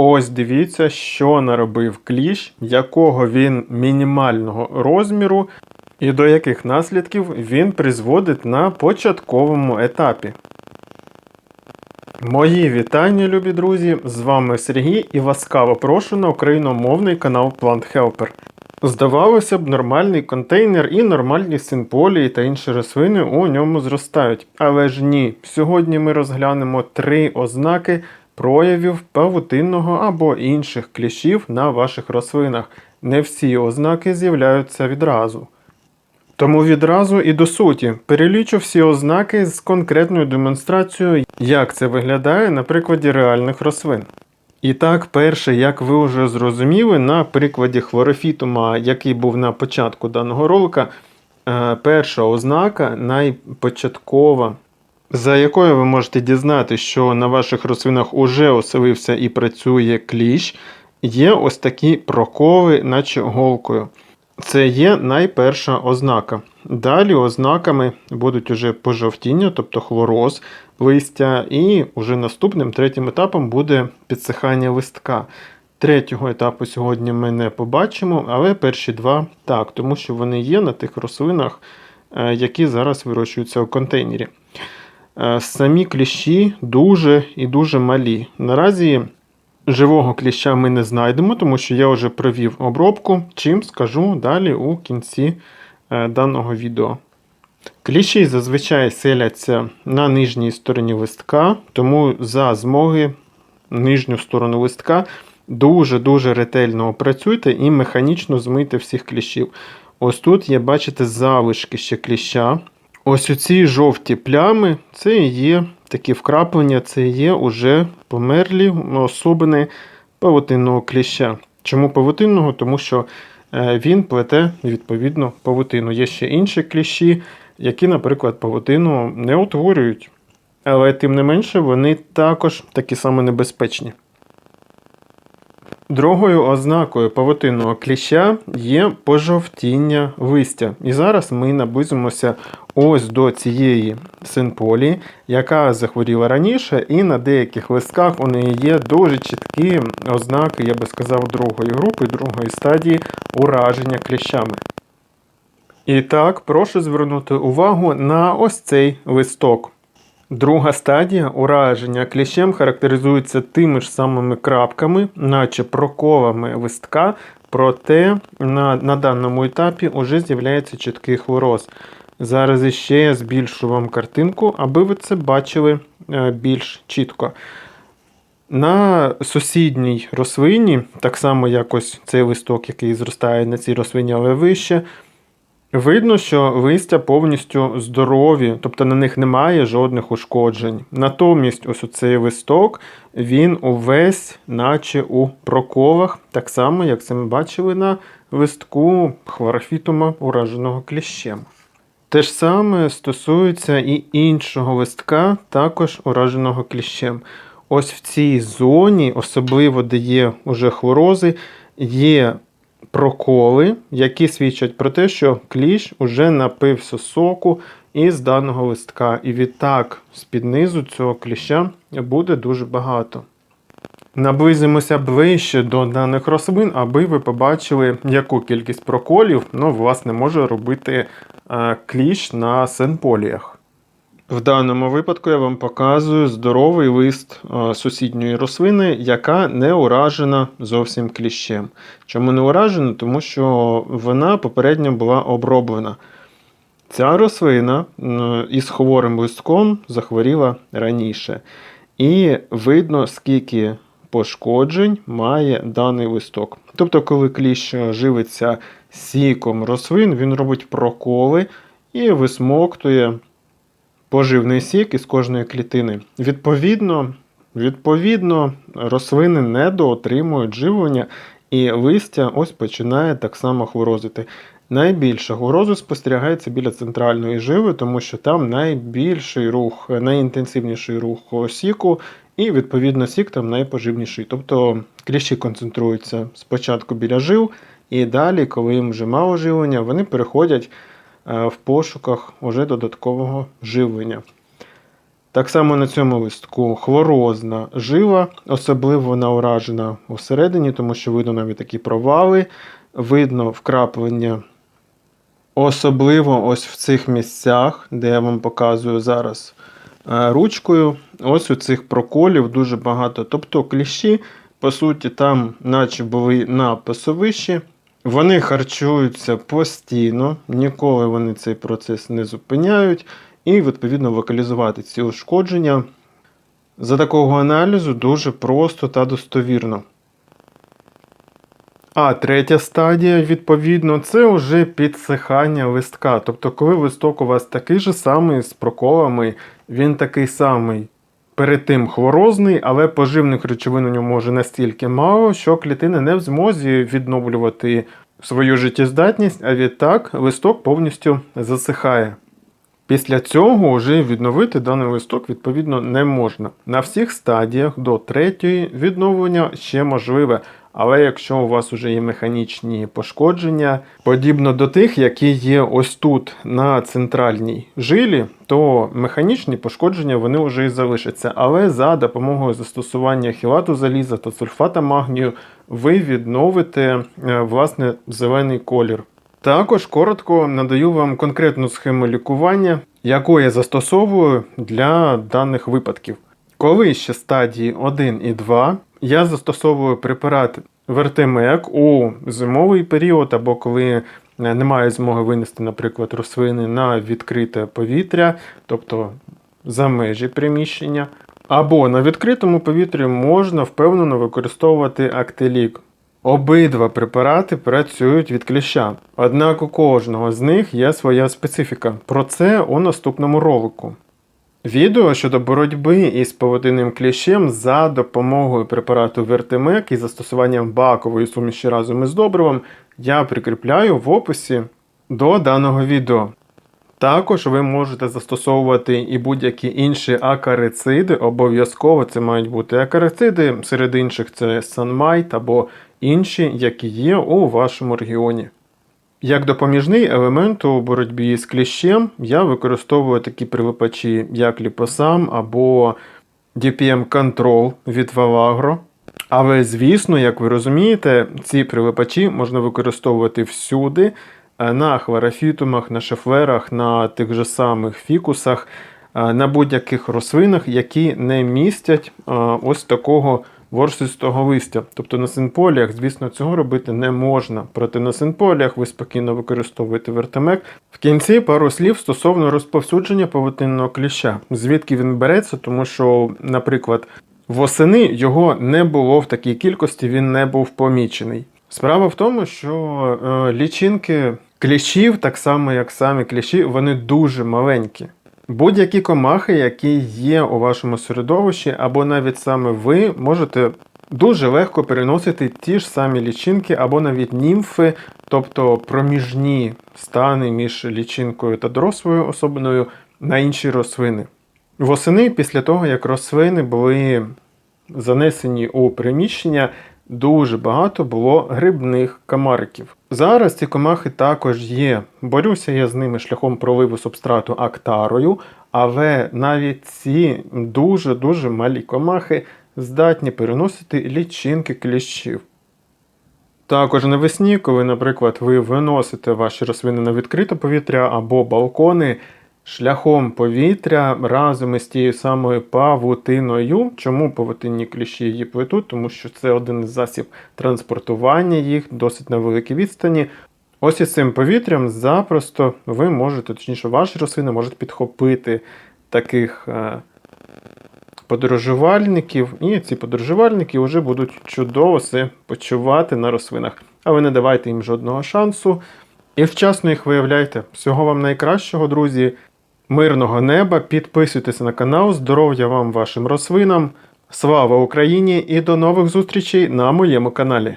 Ось дивіться, що наробив кліщ, якого він мінімального розміру і до яких наслідків він призводить на початковому етапі. Мої вітання, любі друзі! З вами Сергій і ласкаво прошу на україномовний канал Plant Helper. Здавалося б, нормальний контейнер і нормальні синполії та інші рослини у ньому зростають. Але ж ні, сьогодні ми розглянемо три ознаки проявів павутинного або інших кліщів на ваших рослинах. Не всі ознаки з'являються відразу. Тому відразу і до суті перелічу всі ознаки з конкретною демонстрацією, як це виглядає на прикладі реальних рослин. І так, перше, як ви вже зрозуміли, на прикладі хлорофітума, який був на початку даного ролика, е, перша ознака найпочаткова, за якою ви можете дізнати, що на ваших рослинах уже оселився і працює кліщ, є ось такі проколи, наче голкою. Це є найперша ознака. Далі ознаками будуть уже пожовтіння, тобто хлороз листя, і уже наступним третім етапом буде підсихання листка. Третього етапу сьогодні ми не побачимо, але перші два так, тому що вони є на тих рослинах, е, які зараз вирощуються у контейнері. Е, самі кліщі дуже і дуже малі. Наразі живого кліща ми не знайдемо, тому що я вже провів обробку, чим скажу далі у кінці е, даного відео. Кліщі зазвичай селяться на нижній стороні листка, тому за змоги нижню сторону листка дуже-дуже ретельно опрацюйте і механічно змийте всіх кліщів. Ось тут є, бачите, залишки ще кліща. Ось оці жовті плями це і є такі вкраплення, це і є уже померлі особини павутинного кліща. Чому павутинного? Тому що е, він плете відповідно павутину. Є ще інші кліщі, які, наприклад, павутину не утворюють. Але тим не менше вони також такі само небезпечні. Другою ознакою павутинного кліща є пожовтіння листя. І зараз ми наблизимося ось до цієї синполії, яка захворіла раніше, і на деяких листках у неї є дуже чіткі ознаки, я би сказав, другої групи, другої стадії ураження кліщами. І так, прошу звернути увагу на ось цей листок. Друга стадія ураження кліщем характеризується тими ж самими крапками, наче проколами листка, проте на на даному етапі вже з'являється чіткий хлороз. Зараз іще я збільшу вам картинку, аби ви це бачили е, більш чітко. На сусідній рослині, так само як ось цей листок, який зростає на цій рослині, але вище. Видно, що листя повністю здорові, тобто на них немає жодних ушкоджень. Натомість, ось цей листок, він увесь, наче у проколах, так само, як це ми бачили на листку хлорофітума, ураженого кліщем. Те ж саме стосується і іншого листка, також ураженого кліщем. Ось в цій зоні, особливо де є уже хлорози, є проколи, які свідчать про те, що кліщ уже напився соку із даного листка. І відтак з-під низу цього кліща буде дуже багато. Наблизимося ближче до даних рослин, аби ви побачили, яку кількість проколів ну, власне, може робити е, кліщ на сенполіях. В даному випадку я вам показую здоровий лист е, сусідньої рослини, яка не уражена зовсім кліщем. Чому не уражена? Тому що вона попередньо була оброблена. Ця рослина із хворим листком захворіла раніше. І видно, скільки пошкоджень має даний листок. Тобто, коли кліщ живиться сіком рослин, він робить проколи і висмоктує поживний сік із кожної клітини. Відповідно, відповідно, рослини недоотримують живлення, і листя ось починає так само хворозити. Найбільше хворозу спостерігається біля центральної живи, тому що там найбільший рух, найінтенсивніший рух сіку, і, відповідно, сік там найпоживніший. Тобто кліщі концентруються спочатку біля жив, і далі, коли їм вже мало живлення, вони переходять в пошуках уже додаткового живлення. Так само на цьому листку хлорозна жила, особливо вона уражена усередині, тому що видно навіть такі провали, видно вкраплення. Особливо ось в цих місцях, де я вам показую зараз е, ручкою, ось у цих проколів дуже багато. Тобто кліщі, по суті, там, наче були на пасовищі, вони харчуються постійно, ніколи вони цей процес не зупиняють, і, відповідно, локалізувати ці ушкодження за такого аналізу дуже просто та достовірно. А третя стадія, відповідно, це вже підсихання листка. Тобто, коли листок у вас такий же самий з проколами, він такий самий. Перед тим хворозний, але поживних речовин у ньому може настільки мало, що клітини не в змозі відновлювати свою життєздатність, а відтак листок повністю засихає. Після цього вже відновити даний листок відповідно не можна. На всіх стадіях до третьої відновлення ще можливе, але якщо у вас вже є механічні пошкодження, подібно до тих, які є ось тут на центральній жилі, то механічні пошкодження вони вже і залишаться. Але за допомогою застосування хілату заліза та сульфата магнію ви відновите е, власне зелений колір. Також коротко надаю вам конкретну схему лікування, яку я застосовую для даних випадків. Коли ще стадії 1 і 2, я застосовую препарат Вертемек у зимовий період, або коли немає змоги винести, наприклад, рослини на відкрите повітря, тобто за межі приміщення. Або на відкритому повітрі можна впевнено використовувати актелік. Обидва препарати працюють від кліща, однак у кожного з них є своя специфіка. Про це у наступному ролику. Відео щодо боротьби із павутинним кліщем за допомогою препарату Вертемек і застосуванням бакової суміші разом із добривом я прикріпляю в описі до даного відео. Також ви можете застосовувати і будь-які інші акарициди, обов'язково це мають бути акарициди, серед інших це Sunmite або інші, які є у вашому регіоні. Як допоміжний елемент у боротьбі з кліщем, я використовую такі прилипачі, як ліпосам або DPM Control від Valagro. Але, звісно, як ви розумієте, ці прилипачі можна використовувати всюди, е, на хлорофітумах, на шефлерах, на тих же самих фікусах, е, на будь-яких рослинах, які не містять е, ось такого ворсистого листя. Тобто на синполіях, звісно, цього робити не можна. Проте на синполіях ви спокійно використовуєте вертемек. В кінці пару слів стосовно розповсюдження павутинного кліща. Звідки він береться, тому що, наприклад, восени його не було в такій кількості, він не був помічений. Справа в тому, що е, лічинки кліщів, так само як самі кліщі, вони дуже маленькі. Будь-які комахи, які є у вашому середовищі, або навіть саме ви можете дуже легко переносити ті ж самі лічинки, або навіть німфи, тобто проміжні стани між лічинкою та дорослою особиною на інші рослини. Восени, після того, як рослини були занесені у приміщення, дуже багато було грибних комариків. Зараз ці комахи також є. Борюся я з ними шляхом проливу субстрату актарою, але навіть ці дуже-дуже малі комахи здатні переносити лічинки кліщів. Також навесні, коли, наприклад, ви виносите ваші рослини на відкрите повітря або балкони, шляхом повітря разом із тією самою павутиною. Чому павутинні кліщі її плетуть? Тому що це один із засіб транспортування їх досить на великій відстані. Ось із цим повітрям запросто ви можете, точніше, ваші рослини можуть підхопити таких е, подорожувальників, і ці подорожувальники вже будуть чудово себе почувати на рослинах. А ви не давайте їм жодного шансу. І вчасно їх виявляйте. Всього вам найкращого, друзі. Мирного неба, підписуйтесь на канал, здоров'я вам вашим рослинам. Слава Україні і до нових зустрічей на моєму каналі.